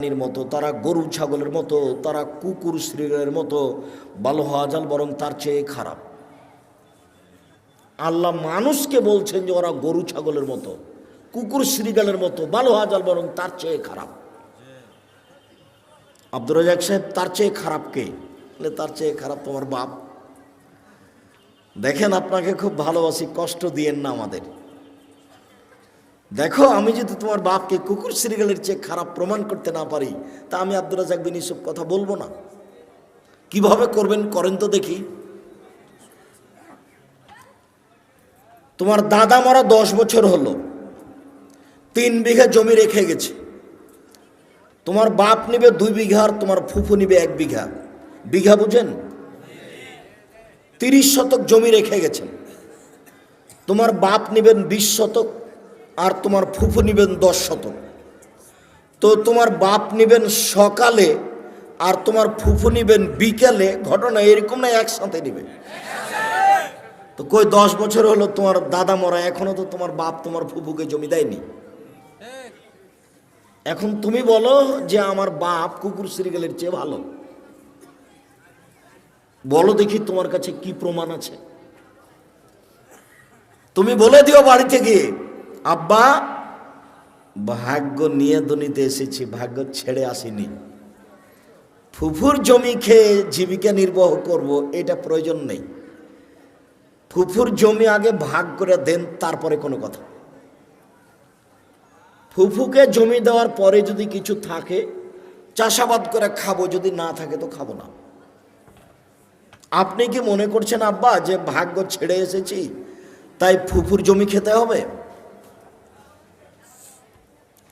প্রাণীর মতো, তারা গরু, ছাগলের মতো, তারা কুকুর শ্রীলের মতো ভালো হওয়া যান বরং তার চেয়ে খারাপ। আল্লাহ মানুষকে বলছেন যে ওরা গরু, ছাগলের মতো, কুকুর শ্রীগালের মতো ভালো হওয়া বরং তার চেয়ে খারাপ। আব্দুর রাজাক সাহেব, তার চেয়ে খারাপ কে? তার চেয়ে খারাপ তোমার বাপ। দেখেন, আপনাকে খুব ভালোবাসি, কষ্ট দিয়েন না আমাদের। দেখো, আমি যদি তোমার বাপকে কুকুর শ্রীগালের চেয়ে খারাপ প্রমাণ করতে না পারি, তা আমি আব্দুল রাজাক বিন কথা বলব না। কীভাবে করবেন করেন তো দেখি। তোমার দাদা মরা দশ বছর হলো, তিন বিঘা জমি রেখে গেছে। তোমার বাপ নিবে দুই বিঘা আর তোমার ফুফু নিবে এক বিঘা। বিঘা বুঝেন? তিরিশ শতক জমি রেখে গেছেন। তোমার বাপ নেবেন বিশ শতক। আর তোমার ফুফু নেবেন দশ শতক। তো তোমার বাপ নেবেন সকালে আর তোমার ফুফু নেবেন বিকেলে, ঘটনা এরকম না, একসাথে নেবে তো কই দশ বছর হলো তোমার দাদা মরা, এখনও তো তোমার বাপ তোমার ফুফুকে জমি দেয়নি। এখন তুমি বলো যে আমার বাপ কুকুর শ্রীগালের চেয়ে ভালো। বলো দেখি তোমার কাছে কি প্রমাণ আছে। তুমি বলে দিও বাড়িতে থেকে আব্বা, ভাগ্য নিয়ে দুনিতে এসেছি, ভাগ্য ছেড়ে আসিনি। ফুফুর জমি খেয়ে জীবিকা নির্বাহ করব, এটা প্রয়োজন নেই। ফুফুর জমি আগে ভাগ করে দেন, তারপরে কোনো কথা। ফুফুকে জমি দেওয়ার পরে যদি কিছু থাকে, চাষাবাদ করে খাব, যদি না থাকে তো খাব না। আপনি কি মনে করছেন আব্বা, যে ভাগ্য ছেড়ে এসেছি, তাই ফুফুর জমি খেতে হবে?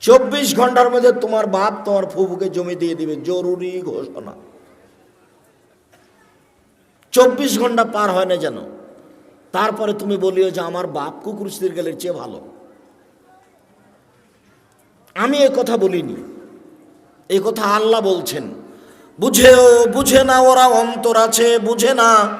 চব্বিশ ঘণ্টার মধ্যে তোমার বাপ তোমার ফুফুকে জমি দিয়ে দিবে, জরুরি ঘোষণা। চব্বিশ ঘণ্টা পার হয় না যেন। তারপরে তুমি বলিও যে আমার বাপ কুকুর গেলের চেয়ে ভালো। আমি এ কথা বলিনি। এই কথা আল্লাহ বলছেন। বুঝেও বুঝে না ওরা অন্তর আছে, বুঝে না।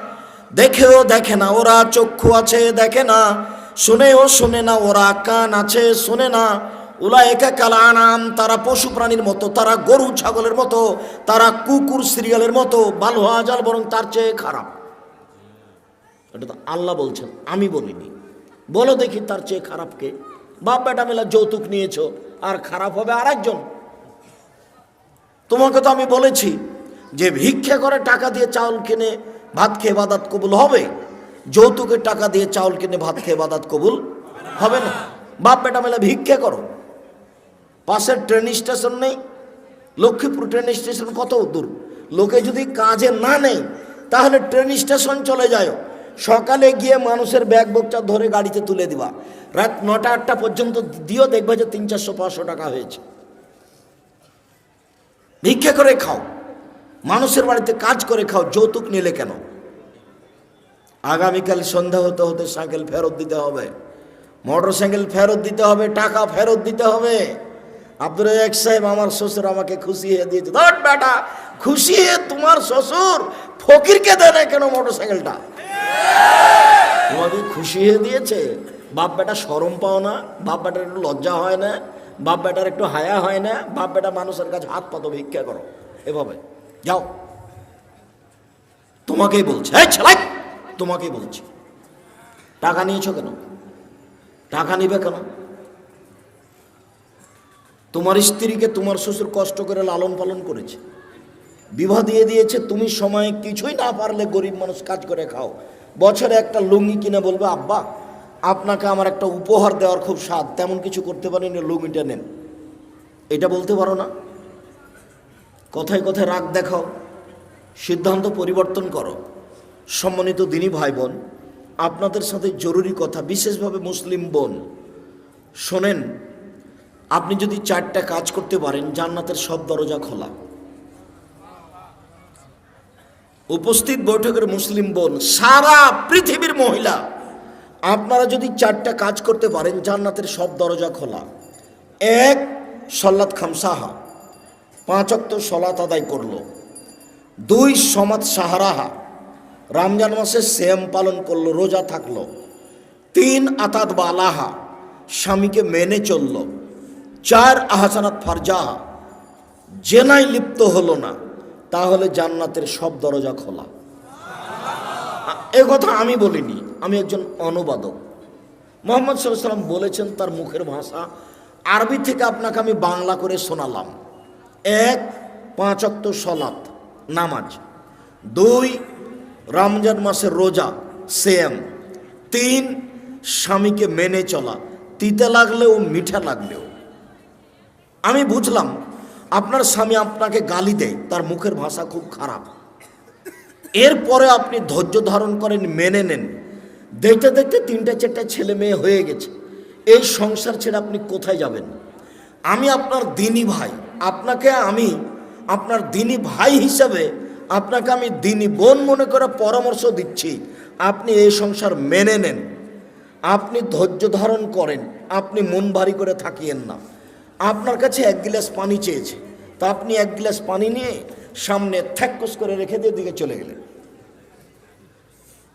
দেখেও দেখে না ওরা চক্ষু আছে, দেখে না। শুনেও শুনে না ওরা কান আছে, শুনে না। উলা একা কালা আনাম তারা পশু প্রাণীর মতো, তারা গরু ছাগলের মতো, তারা কুকুর সিরিয়ালের মতো হওয়া যাল বরং তার চেয়ে খারাপ। এটা তো আল্লাহ বলছেন, আমি বলিনি। বলো দেখি তার চেয়ে খারাপ কে? বাপ বেটা মেলা যৌতুক নিয়েছো, আর খারাপ হবে আর একজন তোমাকে তো আমি বলেছি যে ভিক্ষা করে টাকা দিয়ে চাউল কিনে ভাত খেয়ে বাদাত কবুল হবে। যৌতুকের টাকা দিয়ে চাউল কিনে ভাত খেয়ে বাদাত কবুল হবে না। বাপ বেটা মেলা ভিক্ষা করো। পাশের ট্রেন স্টেশন নেই, লক্ষ্মীপুর ট্রেন স্টেশন কত দূর? লোকে যদি কাজে না নেই তাহলে ট্রেন স্টেশন চলে যায় সকালে গিয়ে মানুষের ব্যাগ বকচা ধরে গাড়িতে তুলে দিবা। রাত নটা আটটা পর্যন্ত দিও, দেখবে যে তিন চারশো, পাঁচশো টাকা হয়েছে। ভিক্ষা করে খাও। মানুষের বাড়িতে কাজ করে খাও, যৌতুক নিলে কেন? আগামীকাল সন্ধ্যা হতে হতে সাইকেল ফেরত দিতে হবে। মোটর সাইকেল ফেরত দিতে হবে, টাকা ফেরত দিতে হবে। আব্দুর এক সাহেব, আমার শ্বশুর আমাকে খুশি হয়ে দিয়েছে। ধর বেটা খুশি হয়ে তোমার শ্বশুর ফকিরকে দেয় না কেন মোটর সাইকেলটা তোমাকে খুশি হয়ে দিয়েছে? বাপ বেটা সরম পাও না, বাপ বেটার একটু লজ্জা হয় না, বাপ বেটার একটু হায়া হয় না, বাপ বেটা মানুষের কাছে হাত পাতো ভিক্ষা করো। এভাবে। যাও। তোমাকেই বলছে। এই ছেলাই তোমাকেই বলছি। টাকা নিয়েছো কেন? টাকা নিবে কেন? তোমার স্ত্রীকে তোমার শ্বশুর কষ্ট করে লালন পালন করেছে। বিবাহ দিয়ে দিয়েছে, তুমি সময়ে কিছুই না পারলে গরিব মানুষ কাজ করে খাও। বছরে একটা লুঙ্গি কিনে বলবে, আব্বা, আপনাকে আমার একটা উপহার দেওয়ার খুব স্বাদ, তেমন কিছু করতে পারেনি, লুঙ্গিটা নেন। এটা বলতে পারো না। কথায় কথায় রাগ দেখাও, সিদ্ধান্ত পরিবর্তন করো। সম্মানিত দিনী ভাই বোন আপনাদের সাথে জরুরি কথা, বিশেষভাবে মুসলিম বোন, শোনেন আপনি যদি চারটা কাজ করতে পারেন, জান্নাতের সব দরজা খোলা। উপস্থিত বৈঠকের মুসলিম বোন, সারা পৃথিবীর মহিলা, আপনারা যদি চারটা কাজ করতে পারেন, জান্নাতের সব দরজা খোলা। এক সল্লাত খামসাহা। পাঁচ অক্ত সলাত আদায় করল। দুই, সমাজ সাহারাহা। রমজান মাসে শ্যাম পালন করল, রোজা থাকল। তিন, আতাত বালাহা স্বামীকে মেনে চলল। চার আহসানাত ফারজাহা জেনায় লিপ্ত হলো না, তাহলে জান্নাতের সব দরজা খোলা। এ কথা আমি বলিনি, আমি একজন অনুবাদক। মোহাম্মদ সাল্লাম বলেছেন তার মুখের ভাষা, আরবি থেকে আপনাকে আমি বাংলা করে শোনালাম। এক, পাঁচ অক্ত সলাত, নামাজ। দুই, রমজান মাসের রোজা সেম তিন, স্বামীকে মেনে চলা। তিতে লাগলেও মিঠা লাগলেও। আমি বুঝলাম আপনার স্বামী আপনাকে গালি দেয়, তার মুখের ভাষা খুব খারাপ। এরপরে আপনি ধৈর্য ধারণ করেন, মেনে নেন। দেখতে দেখতে তিনটা চারটা ছেলে মেয়ে হয়ে গেছে। এই সংসার ছেড়ে আপনি কোথায় যাবেন? আমি আপনার দিনী ভাই। আপনাকে আমি, আপনার দিনী ভাই হিসাবে আপনাকে আমি দিনী বোন মনে করে পরামর্শ দিচ্ছি। আপনি এই সংসার মেনে নেন। আপনি ধৈর্য ধারণ করেন। আপনি মন ভারী করে থাকিয়েন না। আপনার কাছে এক গ্লাস পানি চেয়েছে। তা আপনি এক গ্লাস পানি নিয়ে সামনে থ্যাক্কস করে রেখে দিয়ে দিকে চলে গেলেন।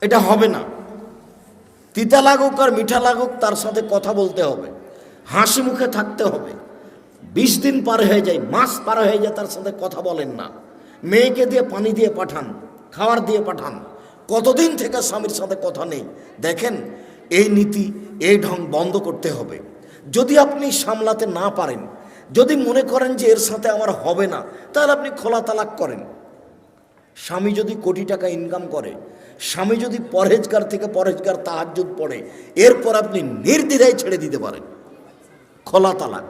এটা হবে না। তিতা লাগুক আর মিঠা লাগুক, তার সাথে কথা বলতে হবে। হাসি মুখে থাকতে হবে। বিশ দিন পার হয়ে যায়, মাস পার হয়ে যায়, তার সাথে কথা বলেন না। মেয়েকে দিয়ে পানি দিয়ে পাঠান, খাবার দিয়ে পাঠান। কতদিন থেকে স্বামীর সাথে কথা নেই? দেখেন, এই নীতি, এই ঢং বন্ধ করতে হবে। যদি আপনি সামলাতে না পারেন, যদি মনে করেন যে এর সাথে আমার হবে না, তাহলে আপনি খোলা তালাক করেন। স্বামী যদি কোটি টাকা ইনকাম করে, স্বামী যদি পরহেজগার থেকে পরহেজগার তাহাজ্জুদ পড়ে, এরপর আপনি নির্দ্বিধায় ছেড়ে দিতে পারেন। খোলা তালাক।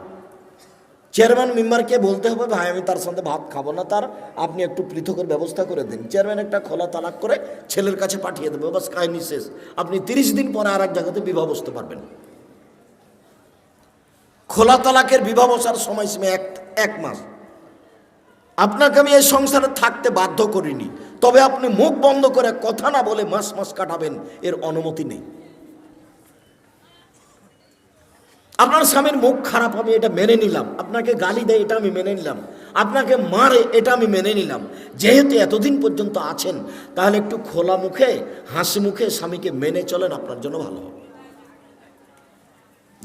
চেয়ারম্যান মেম্বারকে বলতে হবে, ভাই, আমি তার সাথে ভাত খাব না তার, আপনি একটু পৃথকের ব্যবস্থা করে দিন। চেয়ারম্যান একটা খোলা তালাক করে ছেলের কাছে পাঠিয়ে দেবে, বাস কাহিনী শেষ। আপনি তিরিশ দিন পরে আর এক জায়গাতে বিবাহ বসতে পারবেন। খোলা তালাকের বিবাহ বসার সময়সীমা এক এক মাস। আপনাকে আমি এই সংসারে থাকতে বাধ্য করিনি। তবে আপনি মুখ বন্ধ করে কথা না বলে মাস মাস কাটাবেন, এর অনুমতি নেই। আপনার স্বামীর মুখ খারাপ আমি এটা মেনে নিলাম। আপনাকে গালি দেয়, এটা আমি মেনে নিলাম। আপনাকে মারে, এটা আমি মেনে নিলাম। যেহেতু এতদিন পর্যন্ত আছেন, তাহলে একটু খোলা মুখে, হাসি মুখে স্বামীকে মেনে চলেন, আপনার জন্য ভালো হবে।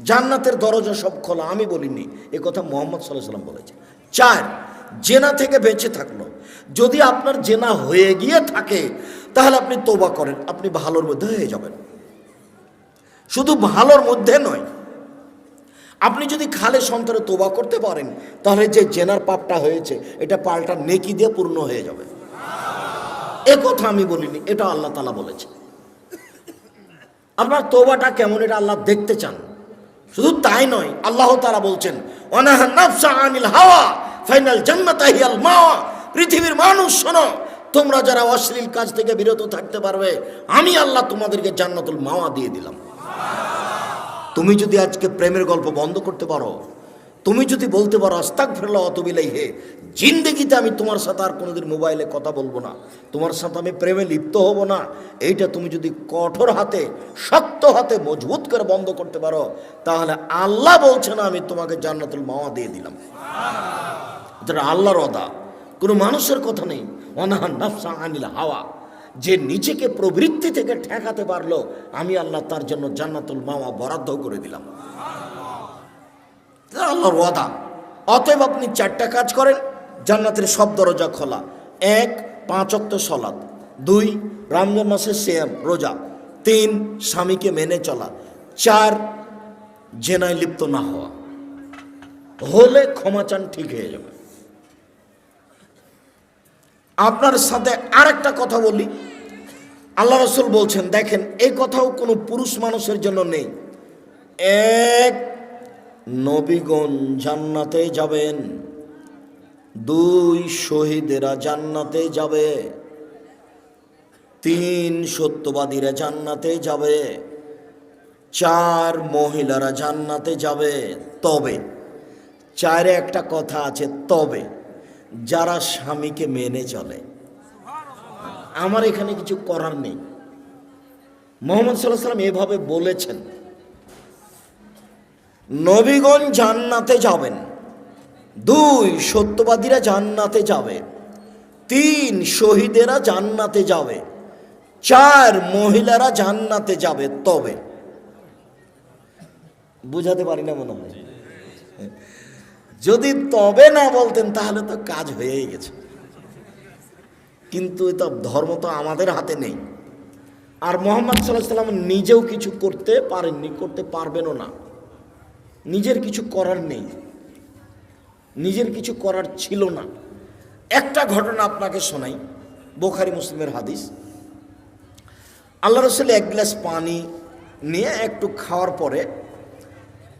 জান্নাতের দরজা সব খোলা, আমি বলিনি, এ কথা মোহাম্মদ সাল্লাহ সাল্লাম বলেছে চার, জেনা থেকে বেঁচে থাকল। যদি আপনার জেনা হয়ে গিয়ে থাকে, তাহলে আপনি তোবা করেন, আপনি ভালোর মধ্যে হয়ে যাবেন। শুধু ভালোর মধ্যে নয়, আপনি যদি খালে সন্তানে তোবা করতে পারেন, তাহলে যে জেনার পাপটা হয়েছে, এটা পাল্টা নেকি দিয়ে পূর্ণ হয়ে যাবে। এ কথা আমি বলিনি, এটা আল্লাহ তালা বলেছে আপনার তোবাটা কেমন, এটা আল্লাহ দেখতে চান। শুধু তাই নয়, আল্লাহ তারা বলছেন আনিল হাওয়া, ফাইনাল জান্নাতাহিয়াল মাওয়া। পৃথিবীর মানুষ, শোনো, তোমরা যারা অশ্লীল কাজ থেকে বিরত থাকতে পারবে, আমি আল্লাহ তোমাদেরকে জান্নাতুল মাওয়া দিয়ে দিলাম। তুমি যদি আজকে প্রেমের গল্প বন্ধ করতে পারো তুমি যদি বলতে পারো আস্তাক ফেরলা অতবিলাই হে জিন্দেগিতে আমি তোমার সাথে আর কোনোদিন মোবাইলে কথা বলব না। তোমার সাথে আমি প্রেমে লিপ্ত হব না। এইটা তুমি যদি কঠোর হাতে, শক্ত হাতে, মজবুত করে বন্ধ করতে পারো, তাহলে আল্লাহ বলছে না, আমি তোমাকে জান্নাতুল মাওয়া দিয়ে দিলাম। এটা আল্লাহর অদা কোনো মানুষের কথা নেই। অনাহান নাফসা আনিল হাওয়া। যে নিজেকে প্রবৃত্তি থেকে ঠেকাতে পারল, আমি আল্লাহ তার জন্য জান্নাতুল মাওয়া বরাদ্দ করে দিলাম। এটা আল্লাহর ওয়াদা। অতএব আপনি চারটা কাজ করেন, জান্নাতের সব দরজা খোলা। এক, পাঁচ অক্ত সলাদ দুই, রমজান মাসের সেম রোজা। তিন, স্বামীকে মেনে চলা। চার, জেনায় লিপ্ত না হওয়া। হলে ক্ষমা চান, ঠিক হয়ে যাবে। আপনার সাথে আরেকটা কথা বলি। আল্লাহ রসুল বলছেন, দেখেন, এই কথাও কোনো পুরুষ মানুষের জন্য নেই। এক নবীগণ জান্নাতে যাবেন। দুই শহীদেরা জান্নাতে যাবে। তিন সত্যবাদীরা জান্নাতে যাবে। চার মহিলারা জান্নাতে যাবে। তবে, চারে একটা কথা আছে, তবে। যারা স্বামীকে মেনে চলে। আমার এখানে কিছু করার নেই। মোহাম্মদ সাল্লাহ সাল্লাম এভাবে বলেছেন। নবীগণ জান্নাতে যাবেন। দুই, সত্যবাদীরা জান্নাতে যাবে। তিন, শহীদেরা জান্নাতে যাবে। চার, মহিলারা জান্নাতে যাবে তবে। বুঝাতে পারি না মনে হয়। যদি তবে না বলতেন, তাহলে তো কাজ হয়েই গেছে। কিন্তু এটা ধর্ম তো আমাদের হাতে নেই। আর মোহাম্মদ সাল্লাহ সাল্লাম নিজেও কিছু করতে পারেননি, করতে পারবেনও না। নিজের কিছু করার নেই। নিজের কিছু করার ছিল না। একটা ঘটনা আপনাকে শোনাই, বোখারি মুসলিমের হাদিস। আল্লাহ রসুল এক গ্লাস পানি নিয়ে একটু খাওয়ার পরে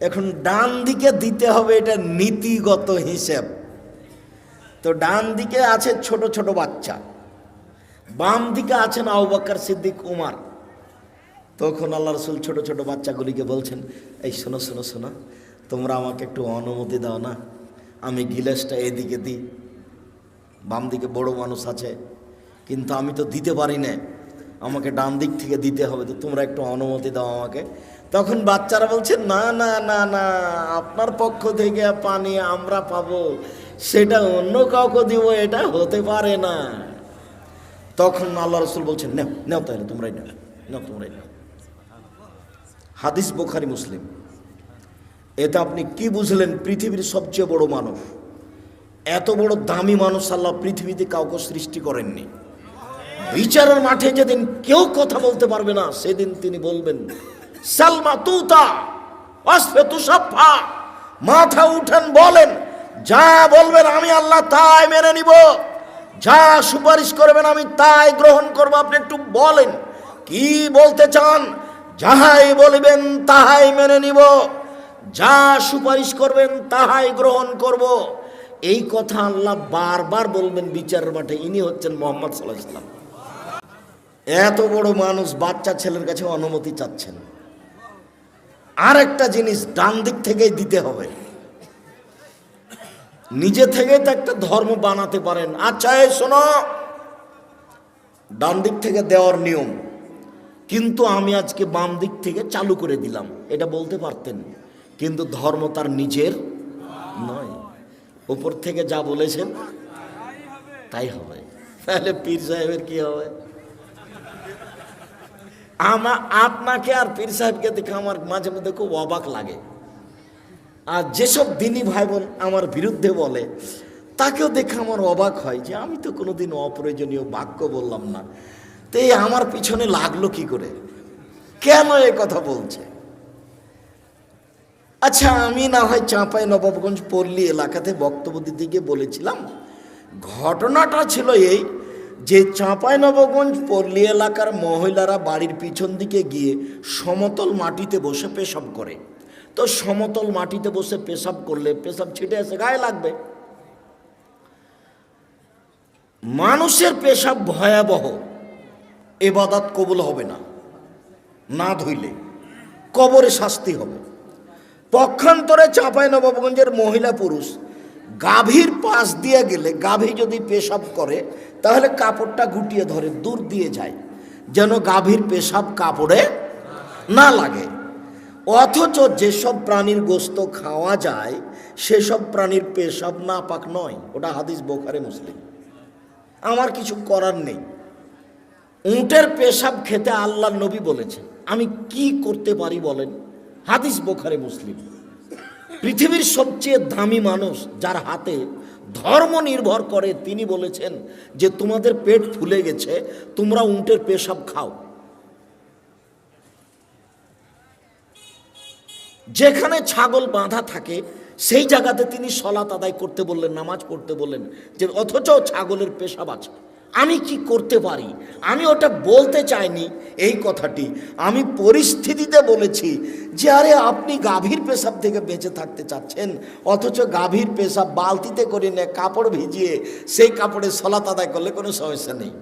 এখন ডান দিকে দিতে হবে এটা নীতিগত হিসেব। তো ডান দিকে আছে ছোট ছোট বাচ্চা, বাম দিকে আছেন আউবাক্কার সিদ্দিক, উমার। তখন আল্লাহ রসুল ছোট ছোট বাচ্চাগুলিকে বলছেন, এই শোনো শোনো শোনো, তোমরা আমাকে একটু অনুমতি দাও না। আমি গিলাসটা এদিকে দিই। বাম দিকে বড় মানুষ আছে, কিন্তু আমি তো দিতে পারি না। আমাকে ডান দিক থেকে দিতে হবে, তো তোমরা একটু অনুমতি দাও আমাকে। তখন বাচ্চারা বলছে, না না না না, আপনার পক্ষ থেকে পানি আমরা পাবো। সেটা অন্য কাউকে দিব, এটা হতে পারে না। তখন আল্লাহ রসুল বলছেন, নেও নেও তাহলে তোমরাই নেও নেও, তোমরাই নেও। হাদিস বোখারি, মুসলিম। এটা আপনি কি বুঝলেন? পৃথিবীর সবচেয়ে বড় মানুষ। এত বড় দামি মানুষ আল্লাহ পৃথিবীতে কাউকে সৃষ্টি করেননি। বিচারের মাঠে যেদিন কেউ কথা বলতে পারবে না, সেদিন তিনি বলবেন, সালমা তুতা তুষাফা মাথা উঠেন বলেন, যা বলবেন আমি আল্লাহ তাই মেনে নিব। যা সুপারিশ করবেন আমি তাই গ্রহণ করব। আপনি একটু বলেন, কি বলতে চান? যাহাই বলবেন তাহাই মেনে নিব। যা সুপারিশ করবেন তাহাই গ্রহণ করব। এই কথা আল্লাহ বারবার বলবেন বিচারের মাঠে। ইনি হচ্ছেন মোহাম্মদ সাল্লাহ সাল্লাম এত বড় মানুষ বাচ্চা ছেলের কাছে অনুমতি চাচ্ছেন। আর একটা জিনিস ডান দিক থেকেই দিতে হবে। নিজে থেকে তো একটা ধর্ম বানাতে পারেন। আচ্ছা শোনো। ডান দিক থেকে দেওয়ার নিয়ম। কিন্তু আমি আজকে বাম দিক থেকে চালু করে দিলাম। এটা বলতে পারতেন। কিন্তু ধর্ম তার নিজের নয়। উপর থেকে যা বলেছেন, তাই হবে। তাহলে পীর সাহেবের কি হবে? আমা আপনাকে আর পীর সাহেবকে দেখে আমার মাঝে মধ্যে খুব অবাক লাগে। আর যেসব দিনী ভাই বোন আমার বিরুদ্ধে বলে, তাকেও দেখে আমার অবাক হয় যে আমি তো কোনোদিন অপ্রয়োজনীয় বাক্য বললাম না। তো এই আমার পিছনে লাগল কি করে? কেন এ কথা বলছে? আচ্ছা আমি না হয় চাঁপাই নবাবগঞ্জ পল্লী এলাকাতে বক্তব্য দিতে গিয়ে বলেছিলাম, ঘটনাটা ছিল এই যে চাঁপাই নবগঞ্জ পল্লী এলাকার মহিলারা বাড়ির পিছন দিকে গিয়ে সমতল মাটিতে বসে পেশাব করে। তো সমতল মাটিতে বসে পেশাব করলে পেশাব ছিটে এসে গায়ে লাগবে। মানুষের পেশাব ভয়াবহ। এবাদাত কবুল হবে না। না ধুইলে কবরে শাস্তি হবে। পক্ষান্তরে নবাবগঞ্জের মহিলা পুরুষ গাভীর পাশ দিয়ে গেলে, গাভী যদি পেশাব করে, তাহলে কাপড়টা গুটিয়ে ধরে দূর দিয়ে যায়, যেন গাভীর পেশাব কাপড়ে না লাগে। অথচ যেসব প্রাণীর গোস্ত খাওয়া যায়, সেসব প্রাণীর পেশাব না পাক নয়। ওটা হাদিস বোখারে, মুসলিম। আমার কিছু করার নেই। উঁটের পেশাব খেতে আল্লাহ নবী বলেছেন। আমি কি করতে পারি বলেন? হাদিস বোখারে মুসলিম। পৃথিবীর সবচেয়ে দামি মানুষ যার হাতে ধর্ম নির্ভর করে তিনি বলেছেন যে তোমাদের পেট ফুলে গেছে, তোমরা উঁটের পেশাব খাও। যেখানে ছাগল বাঁধা থাকে, সেই জায়গাতে তিনি সলাত আদায় করতে বললেন, নামাজ পড়তে বললেন, যে অথচ ছাগলের পেশাব আছে। আমি কি করতে পারি? আমি ওটা বলতে চাইনি। এই কথাটি আমি পরিস্থিতিতে বলেছি যে, আরে আপনি গাভীর পেশাব থেকে বেঁচে থাকতে চাচ্ছেন, অথচ গাভীর পেশাব বালতিতে করে নিয়ে কাপড় ভিজিয়ে সেই কাপড়ে সলাত আদায় করলে কোনো সমস্যা নেই।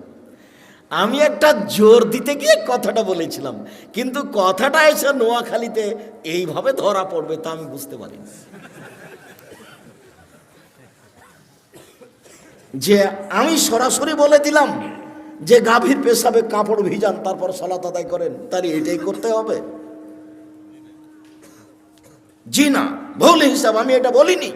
আমি একটা জোর দিতে গিয়ে কথাটা বলেছিলাম, কিন্তু কথাটা এসে নোয়াখালীতে এইভাবে ধরা পড়বে তা আমি বুঝতে পারি যে আমি সরাসরি বলে দিলাম যে গাভীর পেশাবে কাপড় ভিজান, তারপর সলাত আদায় করেন তার এটাই করতে হবে। জি না, ভুল হিসাব, আমি এটা বলিনি।